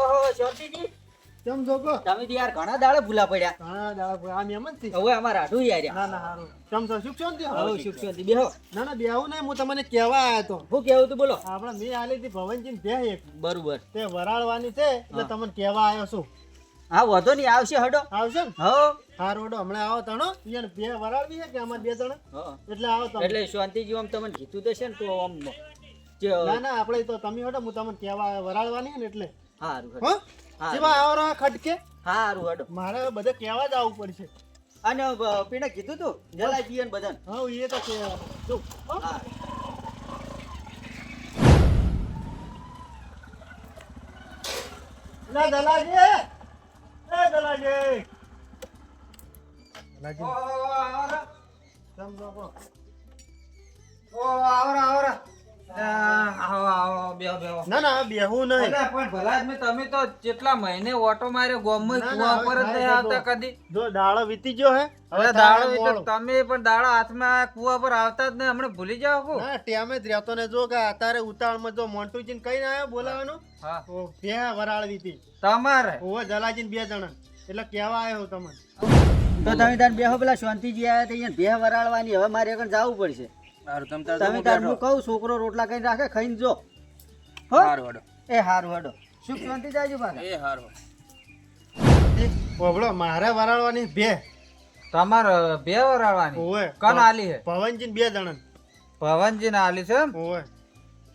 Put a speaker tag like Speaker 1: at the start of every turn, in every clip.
Speaker 1: ઓહો શાંતિજી
Speaker 2: કેમ
Speaker 1: તમે યાર ઘણા દાડે ભૂલા પડ્યા.
Speaker 2: ઘણા દાડે ભૂલા. આમ એમ જ થી
Speaker 1: હવે અમાર આઢું યાર
Speaker 2: ના ના હારું. કેમ છો? સુખ શાંતિ?
Speaker 1: હવે સુખ શાંતિ. બેહો.
Speaker 2: ના ના બેહો ને હું તમને કહેવા આવ્યો તો.
Speaker 1: હું કેવું તું બોલો.
Speaker 2: આપણે મેં આલી હતી ભવનજી બે એક.
Speaker 1: બરોબર.
Speaker 2: તે વરાળવાની છે એટલે તમને કહેવા આવ્યો છું.
Speaker 1: હા વધો નહીં આવશે હડો.
Speaker 2: આવશે ને?
Speaker 1: હો.
Speaker 2: હારું ઓડો હમણાં આવો તણો. ઈયન બે વરાળવી છે કે અમાર બે
Speaker 1: તણ
Speaker 2: એટલે આવો તમે.
Speaker 1: એટલે શાંતિજી આમ તમને કીધું તો છે ને તો આમ
Speaker 2: ના ના આપણે તો તમે હડો હું તમને કહેવા વરાળવાની ને એટલે.
Speaker 1: હારું
Speaker 2: હા. જેમાં આવરા ખટકે?
Speaker 1: હારું હડો
Speaker 2: મારે બધે કહેવા જ આવવું પડશે.
Speaker 1: અને પીને કીધું તું? જલાજી ને બધાને?
Speaker 2: હા એ તો કે જો હો.
Speaker 1: હા.
Speaker 2: લા દલાજી એ! દલાજી દલાજી કેમ છો કો? ના ના બેહું નહીં.
Speaker 3: તમે તો જેટલા મહિને ઓટો માર્યો ગોમમાં કુવા પર જ નહીં આવતા કદી?
Speaker 2: જો દાડો વીતી ગયો હે
Speaker 3: હવે દાડો વીતે તમે પણ દાડો હાથમાં કુવા પર આવતા જ નહીં હમણાં ભૂલી જાઓ કો
Speaker 2: ના ટેમે જ રહેતો ને જો કે અત્યારે ઉતાવળમાં જો મોન્ટુજીને કઈ ના આવ્યો બોલાવાનું?
Speaker 3: હા.
Speaker 2: ઓ બે વરાળ વીતી.
Speaker 3: તમારે?
Speaker 2: ઓ જલાજીને બે જણા. એટલે કેવા આવ્યો તમને
Speaker 1: તો તમે તાર બેહો પેલા શાંતિજી આવ્યા તો અહીંયા બે વરાળવાની હવે મારે આગળ જવું પડશે. તમે તાર હું કહું છોકરો રોટલા કઈ રાખે ખાઈને જો. હો? એ હારું હડો. સુખ શાંતિ જાયજો પાછા
Speaker 2: પોબળો મારે વરાળવાની બે.
Speaker 3: તમારે બે વરાળવાની?
Speaker 2: ઓય
Speaker 3: કન આલી હે?
Speaker 2: પવનજીન બે
Speaker 3: જણન. પવનજીન આલી છે એમ?
Speaker 2: ઓવે.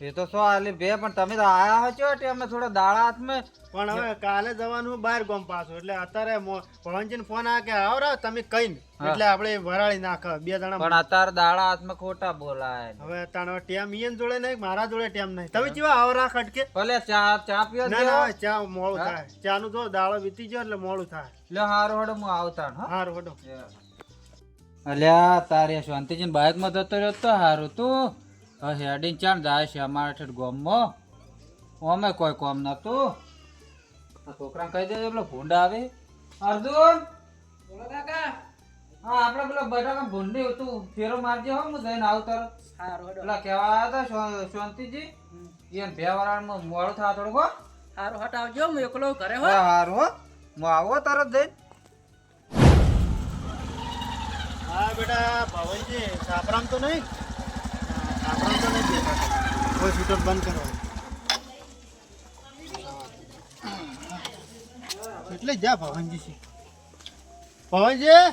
Speaker 3: એ તો શું આલી બે પણ તમે તો આયા હો છો અમે થોડા દાડા હાથમાં.
Speaker 2: પણ હવે કાલે જવાનું બહાર ગોમ પાછું એટલે અત્યારે મો- પવનજીને ફોન આ કે આવ રાવ તમે કઈ એટલે આપણે વરાળી નાખ બે જણા
Speaker 3: પણ અત્યારે દાડા હાથમાં ખોટા બોલાય
Speaker 2: હવે તાનો ટેમ ઈયન જોડે નહીં મારા જોડે ટેમ નહીં. તમે કેવા આવરા ખટકે
Speaker 3: ભલે ચા ચા પીઓ
Speaker 2: ના ના ચા મોડું થાય. ચા નું તો દાડો વીતી ગયો એટલે મોડું થાય.
Speaker 3: લે હારો હડો હું આવતા
Speaker 2: હારો હડો.
Speaker 3: અલ્યા તારે શાંતિજીને બાઇકમાં જતો રહ્યો તો હારું તું. હેડીને ચાણ જાય છે અમારા ઠેઠ ગામમાં. અમે કોઈ કોમ નતું આ છોકરાને કહી દેજો પેલો ભૂંડ આવે. અર્જુન! હા આપણે પેલો બટાકા ભૂંડી તું ફેરો મારજે હો હું જઈને આવું તરત પેલા કહેવા આવ્યા હતા શાંતિજી. એને બે વરાળમાં મોડું થવા થોડુંક હો.
Speaker 1: હારું હટાવજો હું એકલો ઘરે
Speaker 3: હા. હારું હો. હું આવો તરત જઈને.
Speaker 2: હા બેટા પવનજી સાપરામ તો નહીં? તો કોઈ સ્વીટર બંધ કરો. એટલે જા પવનજી છે. પવનજી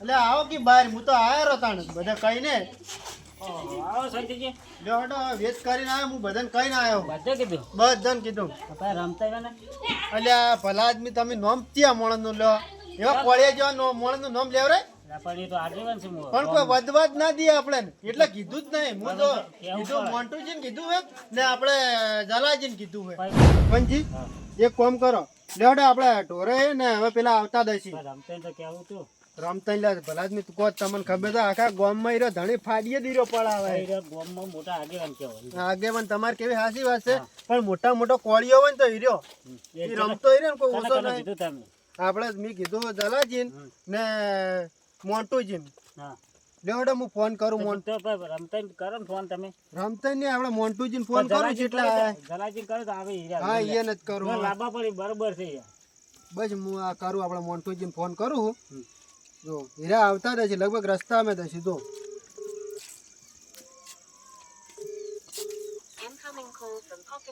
Speaker 2: એટલે આવો કે બહાર? હું તો આયો તાણ બધા કઈ
Speaker 1: આવો
Speaker 2: જો હટો વેચ કરીને આવ્યો. હું બધાને ના આવ્યો
Speaker 1: બધા કીધું?
Speaker 2: બધાને કીધું.
Speaker 1: આપણે રમતા ને?
Speaker 2: ભલા આદમી તમે નોમ ત્યાં મોણસનું લો એવા કોળિયા જેવા નો મોણસનું નોમ લેવ રે
Speaker 1: પણ એ તો આગેવાન છે
Speaker 2: પણ કોઈ વધવા જ ના દે આપણે. એટલે કીધું જ નહીં. હું તો કીધું મોન્ટુજી ને કીધું હે ને આપણે જલાજી ને કીધું હે. પંજી એક કામ કરો. લેવડે આપણે ઢોરે ને હવે પેલા આવતા દસી
Speaker 1: રમતા તું
Speaker 2: રમતા લે ભલા જ તું કોત તમને ખબર છે આખા ગામમાં હીરો ધણી ફાડીએ દીરો પડાવે.
Speaker 1: ગામમાં મોટા આગેવાન
Speaker 2: તમારે કેવી હાસી વાત છે? પણ મોટા મોટો કોળીઓ હોય ને તો હીરો એ રમતો ને કોઈ ઓછો નહીં. આપણે મેં કીધું જલાજી ને મોન્ટુજી
Speaker 1: હા.
Speaker 2: લેવડે હું ફોન કરું મોન
Speaker 1: તો રમતા કરો ને ફોન તમે.
Speaker 2: રમતા નહીં આપણે મોન્ટુજી ફોન કરું છે એટલે
Speaker 1: જલાજી કરો તો આવે
Speaker 2: હા એ જ કરું
Speaker 1: લાંબા પડી બરોબર છે
Speaker 2: બસ હું આ કરું આપણે મોન્ટુજીને ફોન કરું જો હીરા આવતા રહે છે લગભગ
Speaker 4: રસ્તા અમે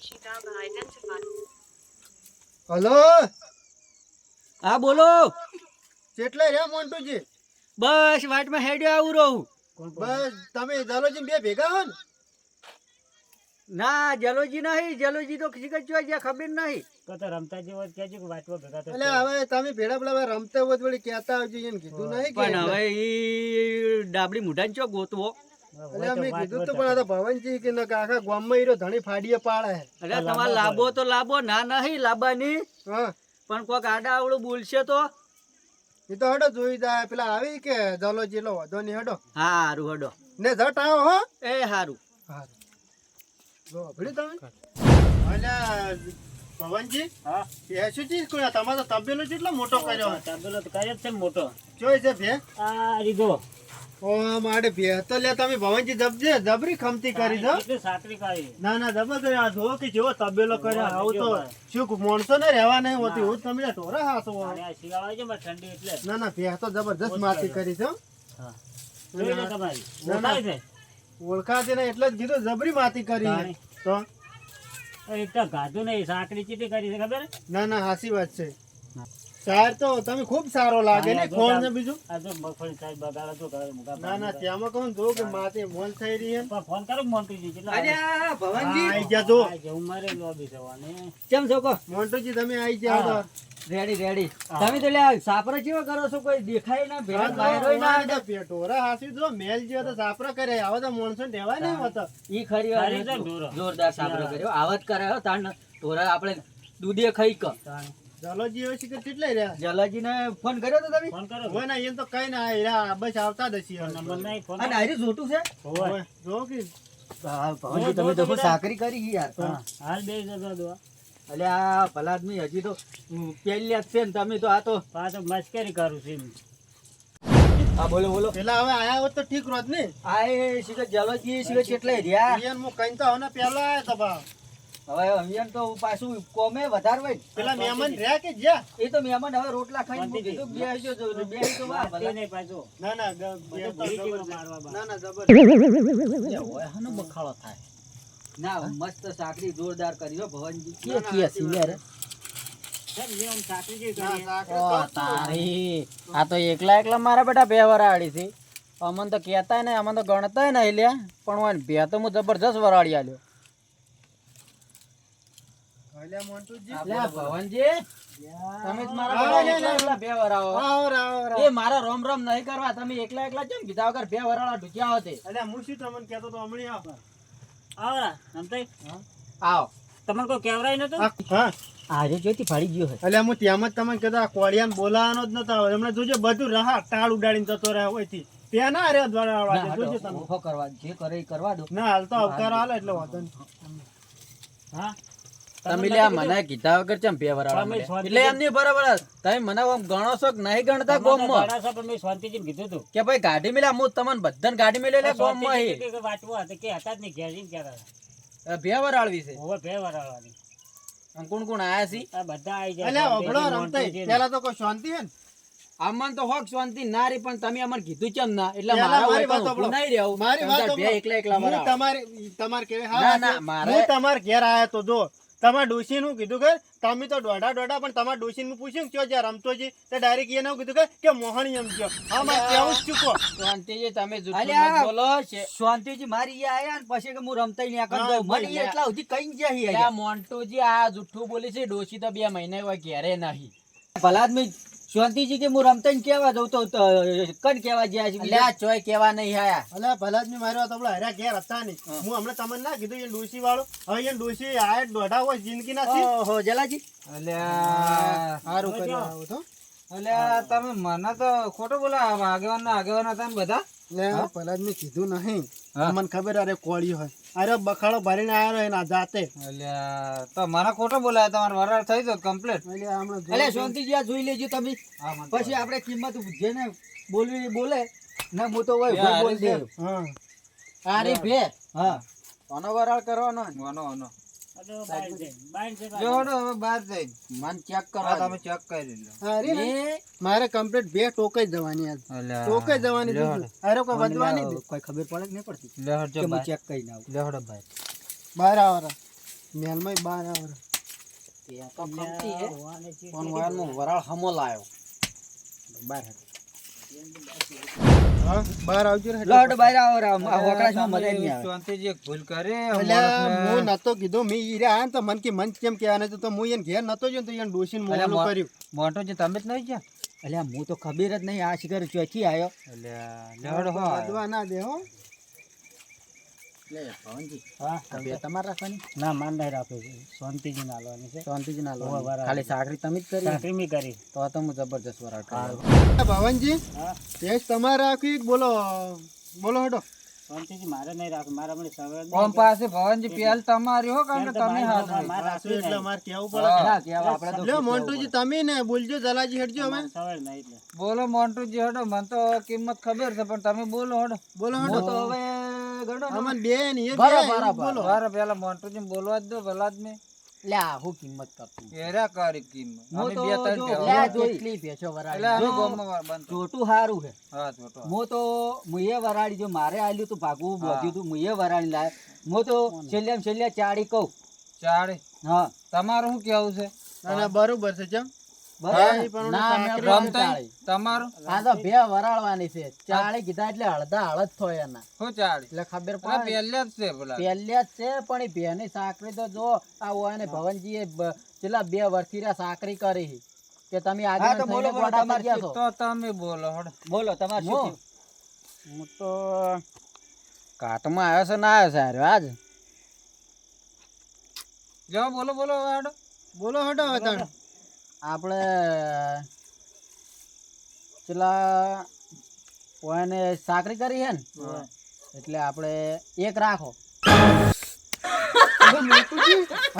Speaker 4: Shidaba identified.
Speaker 2: હલો?
Speaker 1: હા બોલો.
Speaker 2: કેટલે રે મોન્ટુજી?
Speaker 1: બસ વાટમાં હેડ્યો આવું રહું.
Speaker 2: બસ તમે જલોજી બે ભેગા હો ને?
Speaker 1: ના જલોજી નહીં જલોજી તો ખીચી જોઈ જ્યાં ખબર નહીં.
Speaker 2: એટલે હવે તમે ભેડા પેલા રમતા હોય વળી કહેતા આવજો એમ કીધું નહીં કે
Speaker 1: પણ હવે ઈ ડાબડી મુઢાન ચો ગોતવો?
Speaker 2: એટલે અમે કીધું તો પણ આ તો ભવનજી કે ના કે આખા ગામમાં ઈરો ધણી ફાડીએ પાડે.
Speaker 1: એટલે તમારે લાભો તો લાભો ના નહીં લાબાની.
Speaker 2: હા.
Speaker 1: પણ કોક આડા આવડું બોલશે તો?
Speaker 2: એ તો હડો જોઈ જાય. પેલા આવી કે જલો લો વધો નહીં હડો.
Speaker 1: હા હારું હડો.
Speaker 2: ને જટ આવો હો.
Speaker 1: એ હારું.
Speaker 2: જો ભડી તમે? અલ્યા પવનજી
Speaker 1: હા.
Speaker 2: એ શું ચીજ કોઈ તમારો તબેલો કેટલો મોટો કર્યો.
Speaker 1: તબેલો તો કર્યો છે મોટો.
Speaker 2: જોઈ છે ભે
Speaker 1: આ રીધો.
Speaker 2: ઓ મારે લે તમે ભવનજી જબજે જબરી ખમતી કરી દો ના ના જબર આ જો કે જેવો તબેલો કર્યો. આવું તો શું માણસો ને રહેવા નહીં હોતી. હું તમે ઢોરા
Speaker 5: ને
Speaker 2: ના ના ભે તો જબરજસ્ત માતી કરી છે
Speaker 5: તમારી.
Speaker 2: ના, એટલે જ કીધું જબરી માતી કરી. તો?
Speaker 5: એક તો ગાધું નહીં સાકરી ચીટી કરી છે ખબર?
Speaker 2: ના ના હાસી વાત છે. સાર તો તમે ખૂબ સારો લાગે ને
Speaker 5: હા,
Speaker 2: કોણ ને બીજું?
Speaker 5: આ જો મગફળી સાહેબ બગાડે તો કરે મુકા
Speaker 2: ના ના ત્યાંમાં કોણ જો કે માતે મોલ થઈ રહી છે
Speaker 5: પણ ફોન કરો મોન્ટુજી કેટલા
Speaker 1: અલ્યા ભવનજી.
Speaker 2: આઈ જા. જો
Speaker 5: જેવું મારે લોબી જવાને.
Speaker 1: કેમ છો કો?
Speaker 2: મોન્ટુજી તમે આઈ જાઓ તો
Speaker 1: રેડી રેડી તમે તો લ્યા સાપરા જેવો કરો છો કોઈ દેખાય ના ભેરા બહાર હોય
Speaker 2: ના તો પેટો રે હાસી જો મેલ જેવો તો સાપરા કરે આવો તો માણસો ટેવાય ને હોતા
Speaker 1: ઈ ખરી વાત. જોરદાર સાપરા કર્યો. આવત કરાયો તાણ. તોરા આપણે દૂધે ખાઈ ક.
Speaker 5: તાણી.
Speaker 2: ચાલો હોય શીખર કેટલે રહ્યા?
Speaker 1: જલાજીને ફોન કર્યો તો તમે?
Speaker 5: ફોન કરો
Speaker 2: હોય ને એમ તો કઈ ના આયા બસ આવતા જ છીએ
Speaker 5: નંબર નહીં ફોન
Speaker 1: અને આરી જોટું છે?
Speaker 5: હોય.
Speaker 2: જો કે.
Speaker 1: તમે તો સાકરી કરી યાર.
Speaker 5: હાલ બે જતો દો.
Speaker 1: એટલે આ ભલા આદમી હજી તો પહેલી છે ને તમે તો આ તો.
Speaker 5: પાછો મસ્કરી કરું છું
Speaker 1: હા બોલો બોલો.
Speaker 2: પેલા હવે આયા હોત તો ઠીક રોત ને.
Speaker 1: આ એ શીખર જલોજી શીખર કેટલા રહ્યા?
Speaker 2: હું કઈ તો હવે પેલા આયા તા બા.
Speaker 1: હવે અહીંયા તો પાછું કોમે વધારે હોય
Speaker 2: પેલા મહેમાન રહ્યા કે જ્યાં?
Speaker 1: એ તો મહેમાન હવે રોટલા ખાઈને મૂકી દીધું. બે હજો જો બે હજો વાહ ભલે.
Speaker 5: નહીં પાછો.
Speaker 2: ના ના. ના ના જબર.
Speaker 1: હોય હાનો બખાળો થાય. ના મસ્ત સાકરી જોરદાર કરી હો ભવનજી
Speaker 2: કે કે.
Speaker 3: તારી. આ તો એકલા એકલા મારા બેટા બે વરાળી છે. અમન તો કહેતા ને અમન તો ગણતા ને લ્યા. પણ બે તો હું જબરજસ્ત વરાળી આલ્યો
Speaker 2: અલ્યા મોન્ટુજી.
Speaker 3: લ્યા ભવનજી તમે જ મારા
Speaker 2: આવો,
Speaker 3: બેટા
Speaker 2: લે,
Speaker 3: એકલા
Speaker 2: લે.
Speaker 3: એકલા બે વરાવો
Speaker 2: આવો રા, આવો રા.
Speaker 3: એ મારા રોમ રોમ નહીં કરવા તમે એકલા એકલા કેમ કીધા વગર બે વરાળા ઢુક્યા હોતે?
Speaker 2: અલ્યા હું શું તમને કહેતો તો હમણાં આવ.
Speaker 5: આવરા, નમતાઈ,
Speaker 3: આવો.
Speaker 5: તમને કોઈ કહેવરાય નતું?
Speaker 2: હા.
Speaker 1: આજે જોઈતી ફાડી ગયો હે
Speaker 2: અલ્યા હું ત્યાં જ તમને કહેતો કોળિયાને બોલાવાનો જ નતો આવે હમણાં જોજો બધું રહા ટાળ ઉડાડીને જતો રહે હોયથી. ત્યાં ના રે દ્વારા આવવા જોજો તમે.
Speaker 1: કરવા જે કરે એ કરવા દો.
Speaker 2: ના હાલ તો અવતારો હાલે એટલે વાંધો
Speaker 5: હા?
Speaker 3: તમે મને કીધા વગર કેમ બે વરાળા
Speaker 5: શાંતિ
Speaker 3: એટલે એમ નહીં બરાબર તમે મને આમ ગણો છો કે નહીં ગણતા
Speaker 5: તમને તો
Speaker 3: ગોમમાં
Speaker 5: ઘણા છો, પણ મેં શાંતિજીને કીધું તું.
Speaker 3: કે ભાઈ ગાડી મિલ્યા હું તમને બધાને ગાડી મિલે લે ગોમમાં
Speaker 5: શાંતિજી
Speaker 3: હી.
Speaker 5: કે- કે વાંચવું કે હતા જ નહીં, ઘેર જઈને કહેતા
Speaker 3: બે વરાળવી છે
Speaker 5: હોવે, ભે વરાળવાની.
Speaker 3: કોણ કોણ આયા છે
Speaker 5: આ બધા આઈ જાય.
Speaker 2: અલ્યા
Speaker 5: શાંતિજી,
Speaker 2: અભળો રમતાઈ
Speaker 5: મોન્ટુજી ને.
Speaker 2: પેલા તો કોઈ શાંતિ હે ને
Speaker 3: આમાં તો હોક શાંતિ ના રી પણ તમે અમને કીધું કેમ ના એટલે મારા
Speaker 2: વાત સાંભળો.
Speaker 3: નહીં રહેવું.
Speaker 2: મારી વાત
Speaker 3: બે એકલા એકલા
Speaker 2: હું. તમારે તમારે હા,
Speaker 3: ના, ના, મારે-
Speaker 2: હું તમારે ઘેર આયા તો જો તમારા ડોશી નું કીધું કે તમે તો દોઢા દોઢા પણ તમારા ડોશી નું પૂછ્યું કે જ્યાં રમતો છે. તો ડાયરેક્ટ એને કીધું કે કે મોહણી એમ છો હા મારે કેવું જ ચૂકો
Speaker 3: શાંતિજી તમે બોલો છે.
Speaker 1: શાંતિજી મારી ઈ આયા ને પછી કે હું રમતા નહીં આકર દઉં મને એટલા સુધી કઈ જાય હી
Speaker 3: આ મોન્ટુજી આ જુઠ્ઠું બોલી છે ડોશી તો બે મહિના હોય ઘેરે નહીં.
Speaker 1: ભલા આદમી શાંતિજી કે હું રમતા કેવા જઉં તો તો કણ કેવા ગયા છે
Speaker 3: એટલે ચોય કેવા નહીં આયા.
Speaker 2: અલ્યા ભલા જ મારી વાત આપણે હર્યા ઘેર હતા નહીં. હું. હમણાં તમને ના કીધું એ ડોસી વાળો હવે એ ડોસી આયા દોઢા હોય જિંદગી ના છે.
Speaker 1: ઓહો જલાજી.
Speaker 3: અલ્યા
Speaker 2: હારું કર્યું. આવું તો.
Speaker 3: અલ્યા તમે મને તો ખોટો બોલા આગેવાન આગેવાન હતા ને બધા?
Speaker 2: લે ભલા જ મેં કીધું નહીં. મને ખબર અરે કોળી હોય. અરે બખાડો ભરીને આવ્યો એના જાતે.
Speaker 3: અલ્યા તો મને ખોટો બોલાય તમારે વરાળ થઈ તો કમ્પ્લીટ
Speaker 1: એટલે શાંતિજી આ જોઈ લેજો તમે. પછી આપણે કિંમત જેને બોલવી બોલે ના હું તો હોય બોલ દે.
Speaker 2: હા.
Speaker 3: આરી ભે
Speaker 1: હા.
Speaker 3: આનો વરાળ કરવાનો આનો આનો
Speaker 1: કરો
Speaker 3: કરી
Speaker 2: મારે કમ્પ્લીટ બે ટોકાઈ જવાની આજ ટોકાઈ જવાની અરે કોઈ વધવાની
Speaker 1: કોઈ ખબર પડે નહીં પડતી? કે હું ચેક કરીને આવું.
Speaker 3: લેહડો ભાઈ
Speaker 2: બાર. આવર મેલમાં બાર આવરા
Speaker 3: વરાળ હમો લાયો.
Speaker 1: બહાર
Speaker 2: હા બહાર આવજો રે
Speaker 1: બહાર આવો રામ. આ હોકળાશમાં મજા નહીં આવે.
Speaker 3: શાંતિજી એક ભૂલ કરે
Speaker 2: હું નતો કીધું મેં ઈ રહ્યા તો મન કે મન કેમ કહેવાના તો હું એને ઘેર નતો જોયો તો એને કર્યું.
Speaker 3: મોટો જે તમે જ નહીં ગયા?
Speaker 1: અલ્યા હું તો ખબર જ નહીં આ શિકાર ચોથી આવ્યો.
Speaker 3: અલ્યા લે હડો હો.
Speaker 2: ના દે હો.
Speaker 1: લે ભવનજી
Speaker 5: હા,
Speaker 1: બે તમારે રાખવાની?
Speaker 5: ના માન નહીં રાખવું. છે શાંતિજી ના હાલવાની છે
Speaker 1: શાંતિજી ના લો ખાલી સાકરી તમે જ કરી.
Speaker 5: સાકરી મેં કરી.
Speaker 3: તો તો હું જબરજસ્ત વરાળ કરું
Speaker 2: ભવનજી
Speaker 5: હા.
Speaker 2: ટેસ્ટ તમારે રાખી બોલો બોલો હટો
Speaker 5: શાંતિથી મારે નહીં રાખવું. મારા મને સવાર
Speaker 3: ઓમ પાસે ભવનજી પહેલ તમારી હો કારણ કે તમે હાથ નહીં.
Speaker 5: મારે
Speaker 2: પાછું
Speaker 5: રાખવી
Speaker 2: એટલે અમારે કેવું પડે.
Speaker 1: ના કહેવા આપણે તો
Speaker 2: લ્યો મોન્ટુજી તમે ને બોલજો જલાજી હેડજો અમે
Speaker 5: સવાર નહીં એટલે.
Speaker 3: બોલો મોન્ટુજી હડો મને તો કિંમત ખબર છે પણ તમે બોલો હડો.
Speaker 2: બોલો
Speaker 1: હું તો હવે.
Speaker 2: અમન બે એ
Speaker 1: બરાબર, બરાબર.
Speaker 3: પેલા મોન્ટુજી બોલવા જ દો ભલા જ મેં
Speaker 1: લે હું કિંમત કરતું
Speaker 3: એરા કરી કિંમત. અમે
Speaker 1: તો
Speaker 3: બે ત્રણ
Speaker 1: જો કેટલી ભેંસો ચોટું હારું છે.
Speaker 3: હા
Speaker 1: હું તો મારે આલ્યું તું ભાગવું બોધ્યું તું મુયે વરાળી લાય. હું તો છેલ્લે છેલ્લે ચાડી કહું.
Speaker 3: ચાડી
Speaker 1: હા.
Speaker 3: તમારું શું કેવું છે?
Speaker 2: ના બરોબર છે ચમ.
Speaker 1: બરાબર.
Speaker 2: એ પણ
Speaker 1: ના અમે
Speaker 2: સાકરી
Speaker 1: આપણે
Speaker 3: રમતા
Speaker 1: ચાળી.
Speaker 3: તમારું?
Speaker 1: આ તો બે વરાળવાની છે. ચાળી કીધા એટલે અડધા હળદ થોય એના.
Speaker 3: શું ચાળી?
Speaker 1: એટલે ખબર
Speaker 3: એટલે
Speaker 1: પડે.
Speaker 3: પહેલે જ છે પેલા
Speaker 1: પહેલે જ છે પણ એ બેની સાકરી તો જો આ હોય ને ભવનજી છેલ્લા બે વર્ષથી સાકરી કરી. કે તમે આજે બોલો
Speaker 3: તો તમે બોલો
Speaker 1: બોલો તમારે
Speaker 5: શું
Speaker 1: હું? તો કાટમાં આવ્યો છે ના આવ્યો છે આજ?
Speaker 3: જો બોલો બોલો હડો
Speaker 2: બોલો હેડો હવે
Speaker 1: આપણે પેલા કોઈને સાકરી કરી છે ને એટલે આપણે એક રાખો.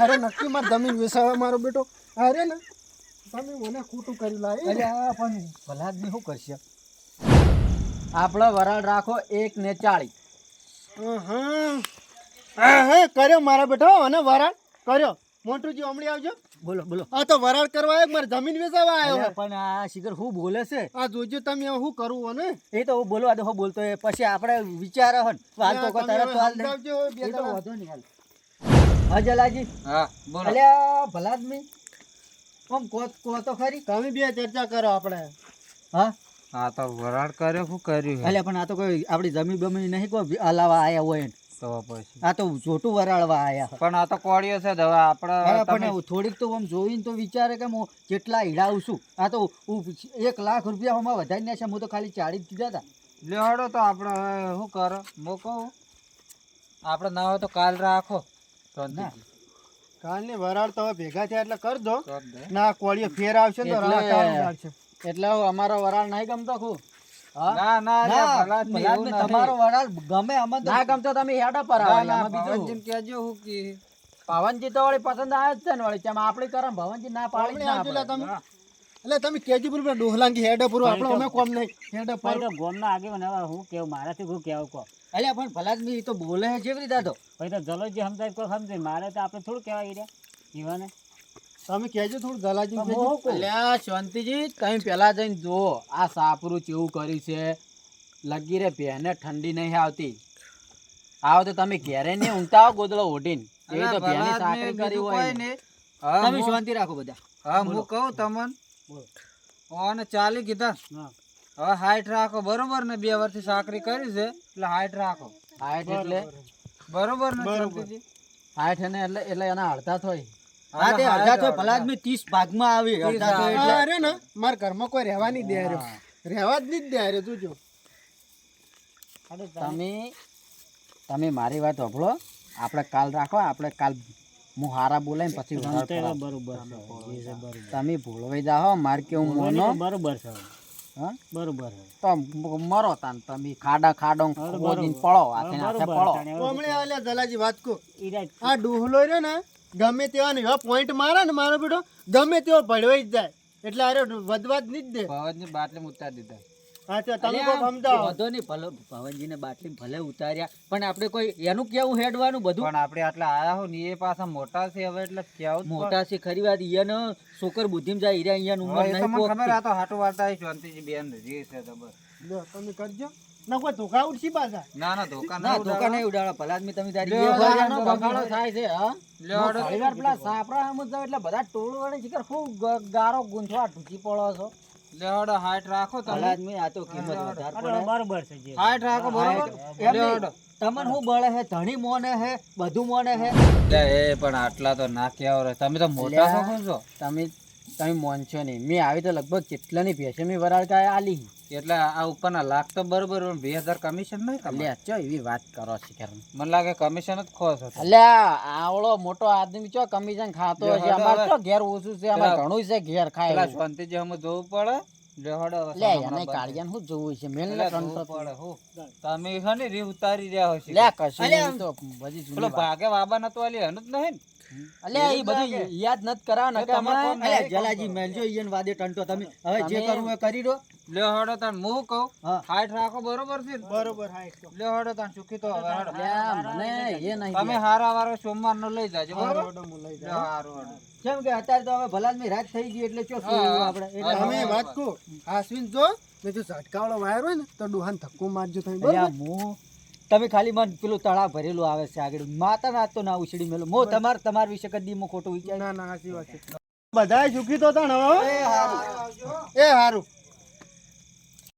Speaker 2: અરે નક્કી માર જમીન વેસાવે મારો બેટો. અરે ને તમે મને ખોટું કરી લાય.
Speaker 1: અરે આ પણ ભલાદમી શું કરશે? આપણે વરાળ રાખો એક ને ચાળી
Speaker 2: હા હા કર્યો મારા બેટો અને વરાળ કર્યો. મોન્ટુજી હમણાં આવજો.
Speaker 1: બોલો બોલો.
Speaker 2: આ તો વરાળ કરવા આવ્યો મારે જમીન વેચાવા આવ્યો
Speaker 1: પણ આ શિખર શું બોલે છે?
Speaker 2: આ જોજો તમે શું કરવું ને?
Speaker 1: એ તો હું બોલવા દે હું બોલતો એ પછી આપણે વિચાર હન હાલ તો તરત તો હાલ દે. એ તો
Speaker 2: જણા.
Speaker 1: વાંધો નહીં હાલ. હા જલાજી.
Speaker 3: હા બોલો.
Speaker 1: અલ્યા ભલાદમી. આમ કો કો તો ખરી.
Speaker 2: તમે બે ચર્ચા કરો આપણે.
Speaker 1: હા?
Speaker 3: હા તો વરાળ કર્યો શું કર્યું હે?
Speaker 1: અલ્યા પણ આ તો કોઈ આપણી જમીન બમીન નહીં કોઈ હલાવા આયા હોય ને.
Speaker 3: તો પછી.
Speaker 1: આ તો જોટું વરાળવા આયા.
Speaker 3: પણ આ તો છે જ આપણે
Speaker 1: પણ થોડીક તો આમ જોઈને તો વિચારે કે હું કેટલા હીડાવું છું આ તો હું એક લાખ રૂપિયા આમાં વધારી નાખ્યા હું તો ખાલી ચાળી જ હતા
Speaker 3: લ્યો તો આપણે શું કરો? કહું? આપણે ના હોય તો કાલ રાખો. શાંતિથી.
Speaker 2: કાલની વરાળ તો હવે ભેગા થયા એટલે કર દો. ના કોળીઓ ફેર આવશે ને તો
Speaker 1: એટલે- અમારો વરાળ નહીં ગમતો ખૂબ. હા?
Speaker 3: ના ના
Speaker 1: ના. તમારો વરાળ ગમે ના ગમતો તમે હેડા પર આવો
Speaker 3: ના, ના,
Speaker 1: બીજું
Speaker 3: હું કે
Speaker 1: પવનજી તો વળી પસંદ આવે જ છે ને વળી ચમ આપણી કરમ ભવનજી ના પાડી ના આપણે.
Speaker 2: તમે. એટલે તમે કેજી પર ડોહલાંગી હેડ પર આપણે અમે કોમ નહીં હેડ
Speaker 5: ભાઈ
Speaker 2: પર
Speaker 5: તો ગોમના આગે હવે હું કેવું મારાથી હું કેવું કહો?
Speaker 1: એટલે પણ ભલા જ નહીં, ઈ તો બોલે છે જેવી રીતે તો.
Speaker 5: પછી તો જલો જે સમજાય કોઈ સમજે મારે તો આપણે થોડું કહેવાય રહ્યા જીવાને.
Speaker 2: તમે કહેજો થોડું દલાજી.
Speaker 1: અલ્યા શાંતિજી તમે પેલા જઈને જુઓ. આ સાપરું કેવું કર્યું છે. લગી રે બેને ઠંડી નહીં આવતી. આવો તો તમે ઘેરે નહીં ઊંઘતા હો ગોદડો ઓઢીને. એવી તો
Speaker 3: ભલા
Speaker 1: બેની સાકરી કરી હોય ને. તમે શાંતિ રાખો બધા.
Speaker 3: હા હું કહું તમને? ઓને ચાલી કીધા.
Speaker 5: હા.
Speaker 3: હવે હાઈટ રાખો. બરોબર ને? બે વર્ષથી સાકરી કરી છે એટલે હાઈટ રાખો.
Speaker 1: હાઈટ એટલે?
Speaker 3: બરોબર ને શાંતિજી?
Speaker 1: હાઈટ એટલે એટલે એના અડધા થોય
Speaker 3: હા,
Speaker 1: હા તે અડધા થોય ભલા જ ત્રીસ ભાગમાં આવી અડધા થોય એટલે
Speaker 2: અરે ને મારા ઘરમાં કોઈ રહેવા નહીં દે રહ્યો. રહેવા જ નહીં દે રહ્યો જોજો
Speaker 5: અરે
Speaker 1: તમે તમે મારી વાત સાંભળો. આપણે કાલ રાખો આપણે કાલ હું હારા બોલાય પછી.
Speaker 5: બરોબર
Speaker 1: તમે ભૂલવાઈ જાઓ. માર કેવું મોનો?
Speaker 5: બરોબર છે.
Speaker 1: હા?
Speaker 5: બરોબર
Speaker 1: તો મરો તાન તમે ખાડા ખાડો ખોદીને પડો હાથે હાથે પડો
Speaker 2: આલે દલાજી વાત
Speaker 5: કો
Speaker 2: આ ડોહલો રહ્યો ને ગમે તેવા ને એવા પોઈન્ટ મારે ને મારો બેટો ગમે તેવો ભળવાઈ જ જાય. એટલે અરે વધવા જ નહીં જ દે.
Speaker 3: ભવનની બાટલી ઉતારી દીધા.
Speaker 2: અચ્છા તમે કોઈ સમજાવો.
Speaker 1: વધો નહીં ભલે ભવનજીને બાટલી ભલે ઉતાર્યા. પણ આપણે કોઈ એનું કેવું હેડવાનું બધું?
Speaker 3: પણ આપણે આટલા આયા હો ને એ પાછા મોટા છે હવે એટલે કેવું
Speaker 1: મોટા છે ખરી વાત. ઈયાનો છોકર બુદ્ધિમ જાય ઈરા ઈયાનું ઉંમર નહીં
Speaker 3: ખબર આ તો હાટો વાર્તા શાંતિજી બેન રજી છે તો બસ
Speaker 2: લ્યો, તમે કરજો. ના કોઈ ધોકા ઉડશી પાછા.
Speaker 3: ના ના ધોકા
Speaker 1: ના
Speaker 3: ના
Speaker 1: ધોકા નહીં ઉડાડો. ભલા આદમી તમે તારી
Speaker 3: લ્યો,
Speaker 1: બે ભાઈ
Speaker 3: લ્યો,
Speaker 1: આનો
Speaker 3: લ્યો,
Speaker 1: બગાડો થાય છે હા?
Speaker 3: લ્યો,
Speaker 1: હું
Speaker 3: લ્યો.
Speaker 1: ઘણી વાર પેલા સાપરા આમ જ એટલે બધા ટોળું વાળે શિખર ખૂબ ગારો ગુંથવા ઢૂકી પડો છો?
Speaker 3: લેવડો હાઈટ રાખો તમે.
Speaker 1: આદમી આ તો કિંમત વધારે પડે.
Speaker 5: બરોબર છે
Speaker 3: હાઈટ રાખો બરોબર?
Speaker 1: એમ તમને શું બળે હે? ધણી મોને હે? બધું મોને હે?
Speaker 3: એ પણ આટલા તો ના કેવો રે તમે તો મોટા છો છો?
Speaker 1: તમે તમે મોનશો નહીં. મેં આવી તો લગભગ કેટલાની ભેંસે મેં વરાળકા આલી.
Speaker 3: એટલે આ ઉપરના લાખ તો બરોબર બે હજાર કમિશન નહીં
Speaker 1: તમે ચો એવી વાત કરો શિખર
Speaker 3: મને લાગે કમિશન જ ખોસ હતો.
Speaker 1: અલ્યા આવડો મોટો આદમી ચો કમિશન ખાતો હશે? અમાર તો ઘેર ઓછું છે અમાર ઘણું છે ઘેર ખાય
Speaker 3: એટલે
Speaker 1: શાંતિ
Speaker 3: જે અમે જોવું પડે? લેહડો
Speaker 6: લે એને કાળિયાન હું જોવું છે? મેલ ને
Speaker 3: ધૂળ
Speaker 6: કંટ્રોલ
Speaker 3: પડે, હું. તમે છે ને રી ઉતારી રહ્યા હશે.
Speaker 6: લે કશું તો બધી જૂની
Speaker 3: પેલો. ભાગે વાબા નતો આલી હનું જ નહીં ને?
Speaker 6: અલ્યા એ બધું યાદ નત કરાવ ન
Speaker 1: અલ્યા જલાજી મેલજો ઈયન વાદે ટંટો. તમે હવે જે કરવું એ કરી દો.
Speaker 3: લે હડો તાણ હું કહું. હાઈટ રાખો બરોબર છે?
Speaker 2: બરોબર હા એક
Speaker 3: લે હડો તાણ સુખી તો હવે હડો.
Speaker 6: અલ્યા મને એ નહીં
Speaker 3: તમે હારા વારો સોમવાર નો લઈ જાજો બરોબર?
Speaker 2: હડો મુ લઈ જાજો.
Speaker 3: હારો હડો.
Speaker 1: કેમ કે અત્યારે તો હવે ભલાદમી રાત થઈ ગઈ એટલે ચો શું આપણે એટલે
Speaker 2: તમે વાત કો આશ્વિન જો ને જો ઝટકાવાળો વાયર હોય ને તો ડોહાને ધક્કો મારજો થાય બરોબર?
Speaker 1: તમે ખાલી મન પેલું તળાવ ભરેલું આવે છે આગળ. માતા નાત તો ના ઉછળી મેલો. મો તમાર તમાર વિશે કદી મો ખોટું વિચાર
Speaker 2: ના ના સાચી વાત છે. બધાય સુખી તો ને હવે એ હારું.